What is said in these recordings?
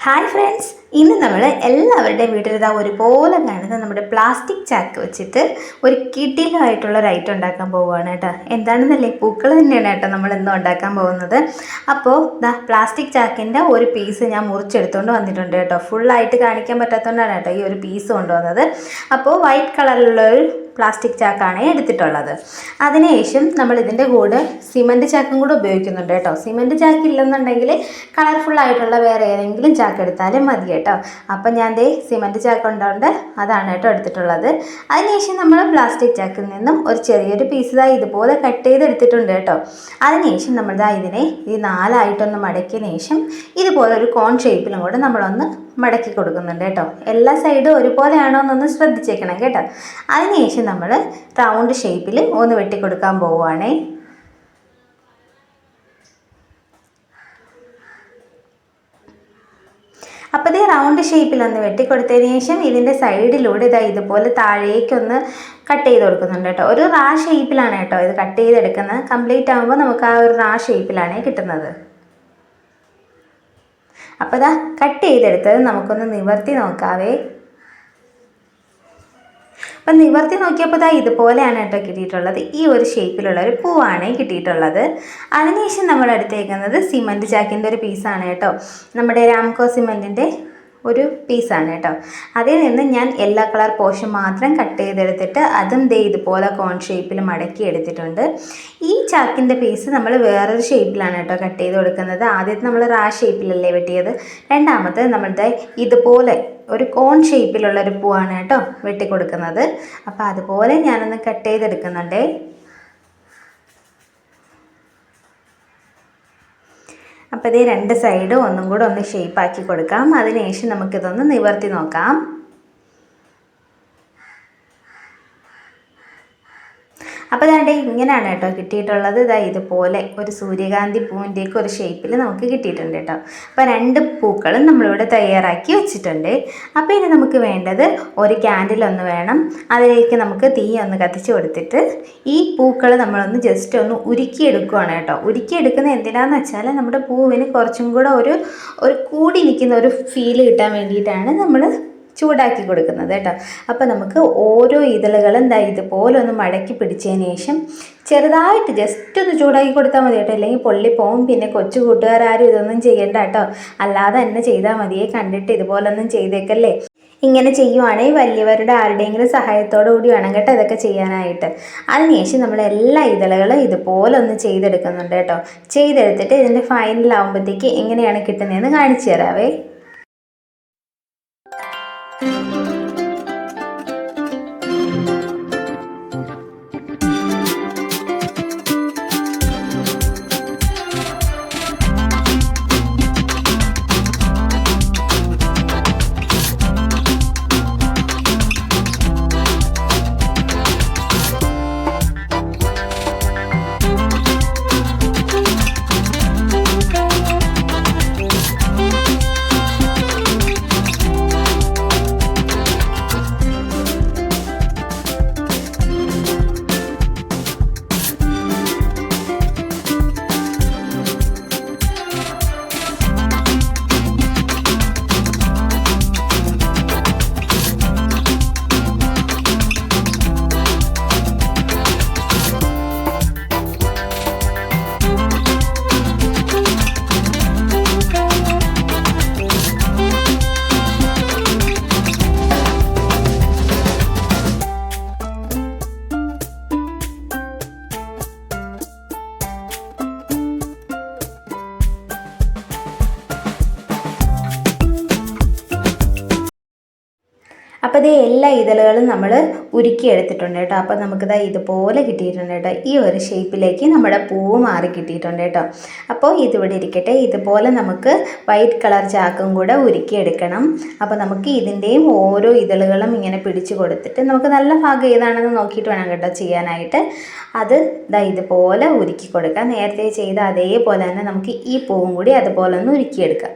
Hi friends ഇന്ന് നമ്മൾ എല്ലാവരുടെയും വീട്ടിലിതാ ഒരുപോലെ കാണുന്ന നമ്മുടെ പ്ലാസ്റ്റിക് ചാക്ക് വെച്ചിട്ട് ഒരു കിടിലായിട്ടുള്ള ഒരു ഉണ്ടാക്കാൻ പോവുകയാണ് കേട്ടോ. എന്താണെന്നല്ലേ? പൂക്കൾ തന്നെയാണ് കേട്ടോ നമ്മൾ ഇന്ന് ഉണ്ടാക്കാൻ പോകുന്നത്. അപ്പോൾ ദാ പ്ലാസ്റ്റിക് ചാക്കിന്റെ ഒരു പീസ് ഞാൻ മുറിച്ചെടുത്തുകൊണ്ട് വന്നിട്ടുണ്ട് കേട്ടോ. ഫുള്ളായിട്ട് കാണിക്കാൻ പറ്റാത്തതുകൊണ്ടാണ് കേട്ടോ ഈ ഒരു പീസ് കൊണ്ടുവന്നത്. അപ്പോൾ വൈറ്റ് കളറിലുള്ള ഒരു പ്ലാസ്റ്റിക് ചാക്കാണ് എടുത്തിട്ടുള്ളത്. അതിനുശേഷം നമ്മൾ ഇതിന്റെ കൂടെ സിമന്റ് ചാക്കും കൂടെ ഉപയോഗിക്കുന്നുണ്ട് കേട്ടോ. സിമന്റ് ചാക്ക് ഇല്ലെന്നുണ്ടെങ്കിൽ കളർഫുൾ ആയിട്ടുള്ള വേറെ ഏതെങ്കിലും ചാക്ക് എടുത്താലും മതി കേട്ടോ. അപ്പം ഞാൻ ദേ സിമന്റ് ചാക്ക് ഉണ്ടോണ്ട് അതാണ് കേട്ടോ എടുത്തിട്ടുള്ളത്. അതിനുശേഷം നമ്മൾ പ്ലാസ്റ്റിക് ചാക്കിൽ നിന്നും ഒരു ചെറിയൊരു പീസ് ഇതാ ഇതുപോലെ കട്ട് ചെയ്തെടുത്തിട്ടുണ്ട് കേട്ടോ. അതിനുശേഷം നമ്മൾ ദാ ഇതിനെ ഈ നാലായിട്ടൊന്ന് മടക്കിയ ശേഷം ഇതുപോലെ ഒരു കോൺ ഷേപ്പിലും കൂടെ നമ്മളൊന്ന് മടക്കി കൊടുക്കുന്നുണ്ട് കേട്ടോ. എല്ലാ സൈഡും ഒരുപോലെയാണോ എന്നൊന്ന് ശ്രദ്ധിച്ചേക്കണം കേട്ടോ. അതിനുശേഷം നമ്മൾ റൗണ്ട് ഷേപ്പിൽ ഒന്ന് വെട്ടിക്കൊടുക്കാൻ പോവുകയാണേ അപ്പോൾ ഇത് റൗണ്ട് ഷേപ്പിലൊന്ന് വെട്ടിക്കൊടുത്തതിന് ശേഷം ഇതിന്റെ സൈഡിലൂടെ ഇതാ ഇതുപോലെ താഴേക്കൊന്ന് കട്ട് ചെയ്ത് കൊടുക്കുന്നുണ്ട് കേട്ടോ. ഒരു റാ ഷേപ്പിലാണ് കേട്ടോ ഇത് കട്ട് ചെയ്തെടുക്കുന്നത്. കംപ്ലീറ്റ് ആകുമ്പോൾ നമുക്ക് ആ ഒരു റാ ഷേപ്പിലാണ് കിട്ടുന്നത്. അപ്പോൾ ഇതാ കട്ട് ചെയ്തെടുത്തത് നമുക്കൊന്ന് നിവർത്തി നോക്കാവേ. അപ്പം നിവർത്തി നോക്കിയപ്പോൾ ഇതാ ഇതുപോലെയാണ് കേട്ടോ കിട്ടിയിട്ടുള്ളത്. ഈ ഒരു ഷേപ്പിലുള്ള ഒരു പൂവാണ് കിട്ടിയിട്ടുള്ളത്. അതിനുശേഷം നമ്മൾ എടുത്തേക്കുന്നത് സിമന്റ് ചാക്കിന്റെ ഒരു പീസാണ് കേട്ടോ. നമ്മുടെ രാംകോ സിമന്റിന്റെ ഒരു പീസാണ് കേട്ടോ. അതിൽ നിന്ന് ഞാൻ യെല്ലോ കളർ പോർഷൻ മാത്രം കട്ട് ചെയ്തെടുത്തിട്ട് അതും ദേ ഇതുപോലെ കോൺ ഷേപ്പിൽ മടക്കി എടുത്തിട്ടുണ്ട്. ഈ ചാക്കിന്റെ പീസ് നമ്മൾ വേറൊരു ഷേപ്പിലാണ് കേട്ടോ കട്ട് ചെയ്ത് കൊടുക്കുന്നത്. ആദ്യത്തെ നമ്മൾ റാ ഷേപ്പിലല്ലേ വെട്ടിയത്? രണ്ടാമത്തെ നമ്മളുടെ ഇതുപോലെ ഒരു കോൺ ഷേപ്പിലുള്ള ഒരു പൂവാണ് കേട്ടോ വെട്ടിക്കൊടുക്കുന്നത്. അപ്പോൾ അതുപോലെ ഞാനൊന്ന് കട്ട് ചെയ്തെടുക്കുന്നുണ്ടേ. അപ്പോൾ ഇതേ രണ്ട് സൈഡും ഒന്നും കൂടെ ഒന്ന് ഷേപ്പാക്കി കൊടുക്കാം. അതിനുശേഷം നമുക്കിതൊന്ന് നിവർത്തി നോക്കാം. അപ്പോൾ ഇതാണ്ട് ഇങ്ങനെയാണ് കേട്ടോ കിട്ടിയിട്ടുള്ളത്. ഇതാ ഇതുപോലെ ഒരു സൂര്യകാന്തി പൂവിന്റെയൊക്കെ ഒരു ഷേപ്പിൽ നമുക്ക് കിട്ടിയിട്ടുണ്ട് കേട്ടോ. അപ്പോൾ രണ്ട് പൂക്കളും നമ്മളിവിടെ തയ്യാറാക്കി വെച്ചിട്ടുണ്ട്. അപ്പോൾ ഇനി നമുക്ക് വേണ്ടത് ഒരു ക്യാൻഡിൽ ഒന്ന് വേണം. അതിലേക്ക് നമുക്ക് തീ ഒന്ന് കത്തിച്ച് കൊടുത്തിട്ട് ഈ പൂക്കൾ നമ്മളൊന്ന് ജസ്റ്റ് ഒന്ന് ഉരുക്കിയെടുക്കുകയാണ് കേട്ടോ. ഉരുക്കിയെടുക്കുന്നത് എന്തിനാന്ന് വെച്ചാൽ നമ്മുടെ പൂവിന് കുറച്ചും കൂടെ ഒരു ഒരു കൂടി നിൽക്കുന്ന ഒരു ഫീൽ കിട്ടാൻ വേണ്ടിയിട്ടാണ് നമ്മൾ ചൂടാക്കി കൊടുക്കുന്നത് കേട്ടോ. അപ്പോൾ നമുക്ക് ഓരോ ഇതളുകളും ദാ ഇതുപോലെ ഒന്ന് മടക്കി പിടിച്ചതിന് ശേഷം ചെറുതായിട്ട് ജസ്റ്റ് ഒന്ന് ചൂടാക്കി കൊടുത്താൽ മതി കേട്ടോ. അല്ലെങ്കിൽ പൊള്ളിപ്പോവും പിന്നെ കൊച്ചു കൂട്ടുകാരും ഇതൊന്നും ചെയ്യണ്ട കേട്ടോ. അല്ലാതെ തന്നെ ചെയ്താൽ മതിയെ കണ്ടിട്ട് ഇതുപോലൊന്നും ചെയ്തേക്കല്ലേ? ഇങ്ങനെ ചെയ്യുവാണെങ്കിൽ വലിയവരുടെ ആരുടെയെങ്കിലും സഹായത്തോടു കൂടി വേണം കേട്ടോ ഇതൊക്കെ ചെയ്യാനായിട്ട്. അതിനുശേഷം നമ്മൾ എല്ലാ ഇതളുകളും ഇതുപോലെ ഒന്ന് ചെയ്തെടുക്കുന്നുണ്ട് കേട്ടോ. ചെയ്തെടുത്തിട്ട് ഇതിന്റെ ഫൈനൽ ആകുമ്പോഴത്തേക്ക് എങ്ങനെയാണ് കിട്ടുന്നതെന്ന് കാണിച്ചു തരാവേ. അപ്പോൾ ഇത് എല്ലാ ഇതളുകളും നമ്മൾ ഉരുക്കി എടുത്തിട്ടുണ്ട് കേട്ടോ. അപ്പോൾ നമുക്കിതാ ഇതുപോലെ കിട്ടിയിട്ടുണ്ട് കേട്ടോ. ഈ ഒരു ഷേപ്പിലേക്ക് നമ്മുടെ പൂവ് മാറി കിട്ടിയിട്ടുണ്ട് കേട്ടോ. അപ്പോൾ ഇതിവിടെ ഇരിക്കട്ടെ. ഇതുപോലെ നമുക്ക് വൈറ്റ് കളർ ചാക്കും കൂടെ ഉരുക്കി എടുക്കണം. അപ്പോൾ നമുക്ക് ഇതിന്റെയും ഓരോ ഇതളുകളും ഇങ്ങനെ പിടിച്ചു കൊടുത്തിട്ട് നമുക്ക് നല്ല ഭാഗം ഏതാണെന്ന് നോക്കിയിട്ട് വേണം കേട്ടോ ചെയ്യാനായിട്ട്. അത് ഇതാ ഇതുപോലെ ഉരുക്കി കൊടുക്കാം. നേരത്തെ ചെയ്ത അതേപോലെ തന്നെ നമുക്ക് ഈ പൂവും കൂടി അതുപോലെ ഒന്ന് ഉരുക്കിയെടുക്കാം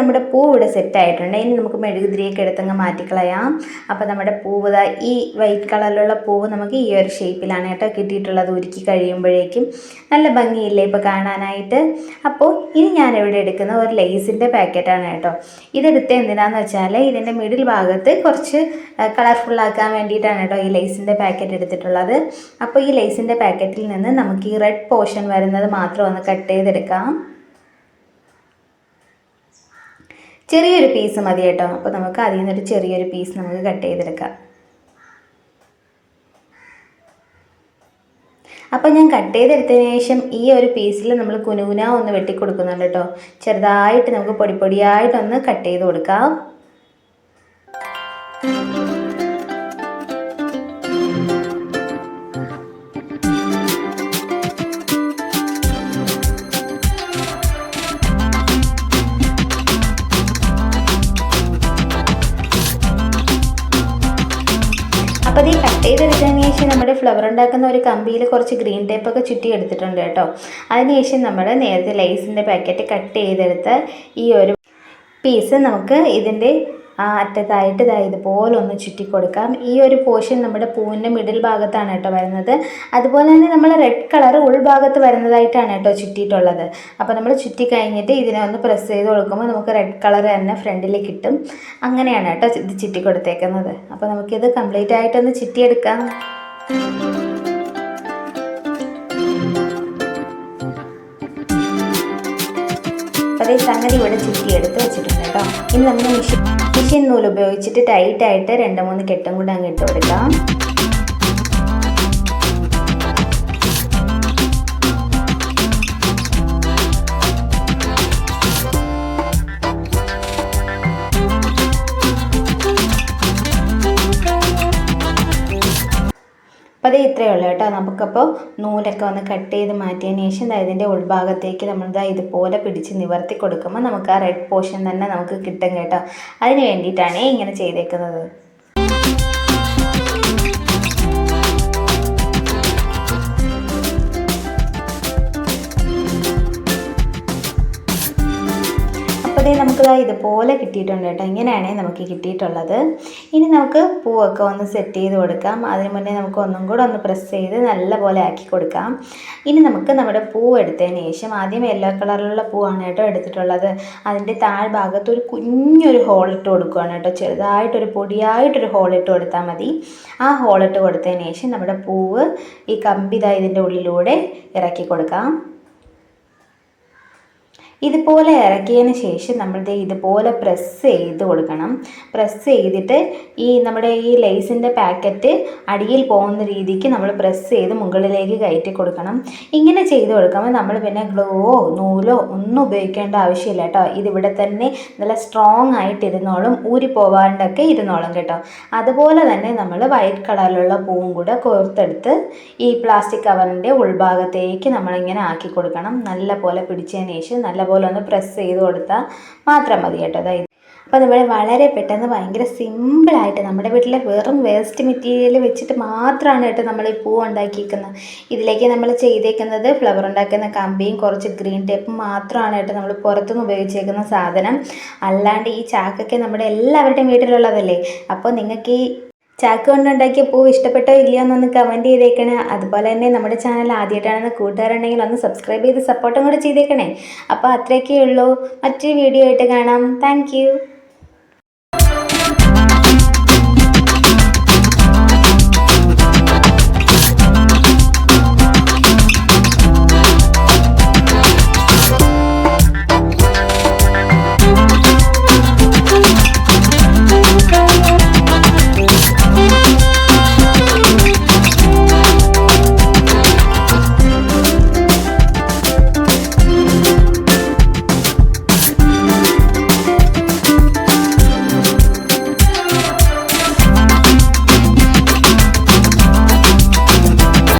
നമ്മുടെ പൂ ഇവിടെ സെറ്റ് ആയിട്ടുണ്ട്. ഇനി നമുക്ക് മെഴുകുതിരിയൊക്കെ എടുത്തങ്ങ് മാറ്റിക്കളയാം അപ്പോൾ നമ്മുടെ പൂവ് ഈ വൈറ്റ് കളറിലുള്ള പൂവ് നമുക്ക് ഈ ഒരു ഷേപ്പിലാണ് കേട്ടോ കിട്ടിയിട്ടുള്ളത് ഉരുക്കി കഴിയുമ്പോഴേക്കും. നല്ല ഭംഗിയില്ലേ ഇപ്പോൾ കാണാനായിട്ട്? അപ്പോൾ ഇനി ഞാൻ ഇവിടെ എടുക്കുന്ന ഒരു ലേസിന്റെ പാക്കറ്റാണ് കേട്ടോ. ഇതെടുത്ത് എന്തിനാന്ന് വെച്ചാൽ ഇതിന്റെ മിഡിൽ ഭാഗത്ത് കുറച്ച് കളർഫുള്ളാക്കാൻ വേണ്ടിയിട്ടാണ് കേട്ടോ ഈ ലേസിന്റെ പാക്കറ്റ് എടുത്തിട്ടുള്ളത്. അപ്പോൾ ഈ ലേസിന്റെ പാക്കറ്റിൽ നിന്ന് നമുക്ക് ഈ റെഡ് പോർഷൻ വരുന്നത് മാത്രം ഒന്ന് കട്ട് ചെയ്തെടുക്കാം. ചെറിയൊരു പീസ് മതി കേട്ടോ. അപ്പോൾ നമുക്ക് അതിൽ നിന്നൊരു ചെറിയൊരു പീസ് നമുക്ക് കട്ട് ചെയ്തെടുക്കാം. അപ്പോൾ ഞാൻ കട്ട് ചെയ്തെടുത്തതിന് ശേഷം ഈ ഒരു പീസിൽ നമ്മൾ കുനുകുന ഒന്ന് വെട്ടി കൊടുക്കുന്നുണ്ട് കേട്ടോ. ചെറുതായിട്ട് നമുക്ക് പൊടി പൊടിയായിട്ടൊന്ന് കട്ട് ചെയ്ത് കൊടുക്കാം. അപ്പോൾ ഈ കട്ട് ചെയ്തെടുത്തതിന് ശേഷം നമ്മുടെ ഫ്ലവർ ഉണ്ടാക്കുന്ന ഒരു കമ്പിയിൽ കുറച്ച് ഗ്രീൻ ടേപ്പൊക്കെ ചുറ്റി എടുത്തിട്ടുണ്ട് കേട്ടോ. അതിനുശേഷം നമ്മൾ നേരത്തെ ലൈസിന്റെ പാക്കറ്റ് കട്ട് ചെയ്തെടുത്ത ഈ ഒരു പീസ് നമുക്ക് ഇതിന്റെ ആ അറ്റത്തായിട്ട് ഇതാ ഇതുപോലെ ഒന്ന് ചുറ്റി കൊടുക്കാം ഈ ഒരു പോർഷൻ നമ്മുടെ പൂവിന്റെ മിഡിൽ ഭാഗത്താണ് കേട്ടോ വരുന്നത്. അതുപോലെ തന്നെ നമ്മൾ റെഡ് കളർ ഉൾഭാഗത്ത് വരുന്നതായിട്ടാണ് കേട്ടോ ചുറ്റിയിട്ടുള്ളത്. അപ്പോൾ നമ്മൾ ചുറ്റി കഴിഞ്ഞിട്ട് ഇതിനെ ഒന്ന് പ്രസ് ചെയ്ത് കൊടുക്കുമ്പോൾ നമുക്ക് റെഡ് കളർ തന്നെ ഫ്രണ്ടിൽ കിട്ടും. അങ്ങനെയാണ് കേട്ടോ ഇത് ചുറ്റി കൊടുത്തേക്കുന്നത് അപ്പോൾ നമുക്കിത് കംപ്ലീറ്റ് ആയിട്ടൊന്ന് ചുറ്റിയെടുക്കാം. ഈ സംഗതി ഇവിടെ ചുറ്റി എടുത്ത് വെച്ചിട്ടുണ്ട് കേട്ടോ. ഇനി നമ്മൾ മിഷീൻ മിഷീൻ നൂൽ ഉപയോഗിച്ചിട്ട് ടൈറ്റായിട്ട് രണ്ട് മൂന്ന് കെട്ടും കൂടെ അങ്ങ് ഇട്ട് കൊടുക്കാം. അപ്പോൾ അത് ഇത്രയേ ഉള്ളൂ കേട്ടോ. നമുക്കപ്പോൾ നൂലൊക്കെ ഒന്ന് കട്ട് ചെയ്ത് മാറ്റിയതിന് ശേഷം ദാ ഇതിന്റെ ഉൾഭാഗത്തേക്ക് നമ്മൾ ദാ ഇതുപോലെ പിടിച്ച് നിവർത്തി കൊടുക്കുമ്പോൾ നമുക്ക് ആ റെഡ് പോർഷൻ തന്നെ നമുക്ക് കിട്ടും കേട്ടോ. അതിന് വേണ്ടിയിട്ടാണ് ഇങ്ങനെ ചെയ്തേക്കുന്നത്. അപ്പോൾ നമുക്ക് ഇതുപോലെ കിട്ടിയിട്ടുണ്ട് കേട്ടോ. ഇങ്ങനെയാണ് നമുക്ക് കിട്ടിയിട്ടുള്ളത്. ഇനി നമുക്ക് പൂവൊക്കെ ഒന്ന് സെറ്റ് ചെയ്ത് കൊടുക്കാം. അതിന് മുന്നേ നമുക്ക് ഒന്നും കൂടെ ഒന്ന് പ്രസ് ചെയ്ത് നല്ലപോലെ ആക്കി കൊടുക്കാം. ഇനി നമുക്ക് നമ്മുടെ പൂവ് എടുത്തതിന് ശേഷം ആദ്യം യെല്ലോ കളറിലുള്ള പൂവാണ് കേട്ടോ എടുത്തിട്ടുള്ളത്. അതിന്റെ താഴ്ഭാഗത്ത് ഒരു കുഞ്ഞൊരു ഹോൾ ഇട്ട് കൊടുക്കുകയാണ് കേട്ടോ. ചെറുതായിട്ടൊരു പൊടിയായിട്ടൊരു ഹോൾ ഇട്ട് കൊടുത്താൽ മതി. ആ ഹോൾ ഇട്ട് കൊടുത്തതിന് ശേഷം നമ്മുടെ പൂവ് ഈ കമ്പിത ഇതിന്റെ ഉള്ളിലൂടെ ഇറക്കി കൊടുക്കാം. ഇതുപോലെ ഇറക്കിയതിന് ശേഷം നമ്മൾ ദേ ഇതുപോലെ പ്രസ് ചെയ്ത് കൊടുക്കണം. പ്രസ് ചെയ്തിട്ട് ഈ നമ്മുടെ ഈ ലേസിന്റെ പാക്കറ്റ് അടിയിൽ പോകുന്ന രീതിക്ക് നമ്മൾ പ്രസ് ചെയ്ത് മുകളിലേക്ക് കയറ്റി കൊടുക്കണം. ഇങ്ങനെ ചെയ്ത് കൊടുക്കുമ്പോൾ നമ്മൾ പിന്നെ ഗ്ലോവോ നൂലോ ഒന്നും ഉപയോഗിക്കേണ്ട ആവശ്യമില്ല കേട്ടോ. ഇതിവിടെ തന്നെ നല്ല സ്ട്രോങ് ആയിട്ട് ഇരുന്നോളും ഊരി പോവാണ്ടൊക്കെ ഇരുന്നോളും കേട്ടോ. അതുപോലെ തന്നെ നമ്മൾ വൈറ്റ് കളറിലുള്ള പൂവും കൂടെ കോർത്തെടുത്ത് ഈ പ്ലാസ്റ്റിക് കവറിന്റെ ഉൾഭാഗത്തേക്ക് നമ്മളിങ്ങനെ ആക്കി കൊടുക്കണം. നല്ല പോലെ പിടിച്ചതിന് ശേഷം നല്ല പോലെ ഒന്ന് പ്രസ് ചെയ്ത് കൊടുത്താൽ മാത്രം മതി കേട്ടോ. അതായത് അപ്പോൾ നമ്മൾ വളരെ പെട്ടെന്ന് ഭയങ്കര സിമ്പിളായിട്ട് നമ്മുടെ വീട്ടിലെ വെറും വേസ്റ്റ് മെറ്റീരിയൽ വെച്ചിട്ട് മാത്രമാണ് കേട്ടോ നമ്മൾ ഈ പൂ ഉണ്ടാക്കിയിരിക്കുന്നത് ഇതിലേക്ക് നമ്മൾ ചെയ്തേക്കുന്നത് ഫ്ലവർ ഉണ്ടാക്കുന്ന കമ്പിയും കുറച്ച് ഗ്രീൻ ടേപ്പും മാത്രമാണ് കേട്ടോ നമ്മൾ പുറത്തുനിന്ന് ഉപയോഗിച്ചേക്കുന്ന സാധനം. അല്ലാണ്ട് ഈ ചാക്കൊക്കെ നമ്മുടെ എല്ലാവരുടെയും വീട്ടിലുള്ളതല്ലേ? അപ്പോൾ നിങ്ങൾക്ക് ഈ ചാക്ക് കൊണ്ടുണ്ടാക്കിയ പൂവ് ഇഷ്ടപ്പെട്ടോ ഇല്ലയോ എന്നൊന്ന് കമന്റ് ചെയ്തേക്കണേ. അതുപോലെ തന്നെ നമ്മുടെ ചാനൽ ആദ്യമായിട്ടാണെന്ന് കൂട്ടുകാരുണ്ടെങ്കിൽ ഒന്ന് സബ്സ്ക്രൈബ് ചെയ്ത് സപ്പോർട്ടും കൂടെ ചെയ്തേക്കണേ. അപ്പോൾ അത്രയൊക്കെ ഉള്ളൂ. മറ്റൊരു വീഡിയോ ആയിട്ട് കാണാം. താങ്ക്